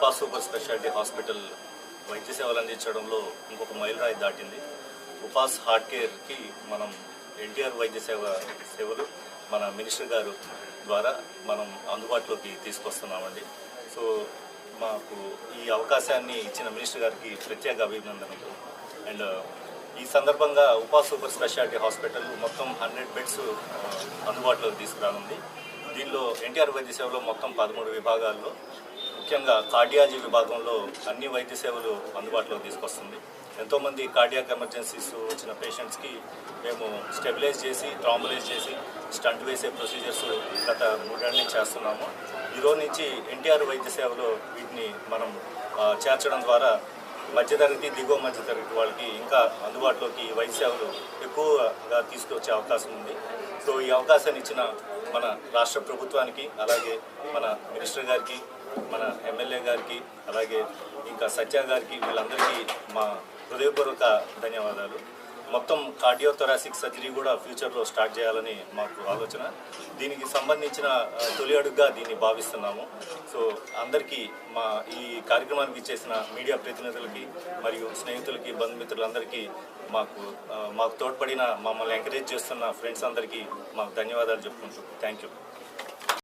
ఉపా super speciality hospital వైద్య సేవలు అందించడంలో ఇంకొక మైలురాయి దాటింది. ఉపాస్ హార్ట్ కేర్కి మనం ఎన్టీఆర్ వైద్య సేవ సేవలు మన మినిస్టర్ గారు ద్వారా మనం అందుబాటులోకి తీసుకొస్తున్నామండి. సో మాకు ఈ అవకాశాన్ని ఇచ్చిన మినిస్టర్ గారికి ప్రత్యేక అభినందనలు. అండ్ ఈ సందర్భంగా ఉపా సూపర్ స్పెషాలిటీ హాస్పిటల్ మొత్తం హండ్రెడ్ బెడ్స్ అందుబాటులోకి తీసుకురానుంది. దీనిలో ఎన్టీఆర్ వైద్య సేవలో మొత్తం పదమూడు విభాగాల్లో ముఖ్యంగా కార్డియాలజీ విభాగంలో అన్ని వైద్య సేవలు అందుబాటులోకి తీసుకొస్తుంది. ఎంతోమంది కార్డియాక్ ఎమర్జెన్సీస్ వచ్చిన పేషెంట్స్కి మేము స్టెబిలైజ్ చేసి ట్రాంబులైజ్ చేసి స్టంట్ వేసే ప్రొసీజర్స్ గత మూడేళ్ళ నుంచి చేస్తున్నాము. ఈరోజు నుంచి ఎన్టీఆర్ వైద్య సేవలో వీటిని మనం చేర్చడం ద్వారా మధ్యతరగతి దిగువ మధ్యతరగతి వాళ్ళకి ఇంకా అందుబాటులోకి వైద్య సేవలు ఎక్కువగా తీసుకొచ్చే అవకాశం ఉంది. సో ఈ అవకాశాన్ని ఇచ్చిన మన రాష్ట్ర ప్రభుత్వానికి అలాగే మన మినిస్టర్ గారికి మన ఎమ్మెల్యే గారికి అలాగే ఇంకా సత్య గారికి వీళ్ళందరికీ మా హృదయపూర్వక ధన్యవాదాలు. మొత్తం కార్డియోథొరాసిక్ సర్జరీ కూడా ఫ్యూచర్లో స్టార్ట్ చేయాలని మాకు ఆలోచన. దీనికి సంబంధించిన తొలి అడుగుగా దీన్ని భావిస్తున్నాము. సో అందరికీ మా ఈ కార్యక్రమానికి చేసిన మీడియా ప్రతినిధులకి మరియు స్నేహితులకి బంధుమిత్రులందరికీ మాకు మాకు తోడ్పడిన మమ్మల్ని ఎంకరేజ్ చేస్తున్న ఫ్రెండ్స్ అందరికీ మాకు ధన్యవాదాలు చెప్పుకుంటూ. Thank you.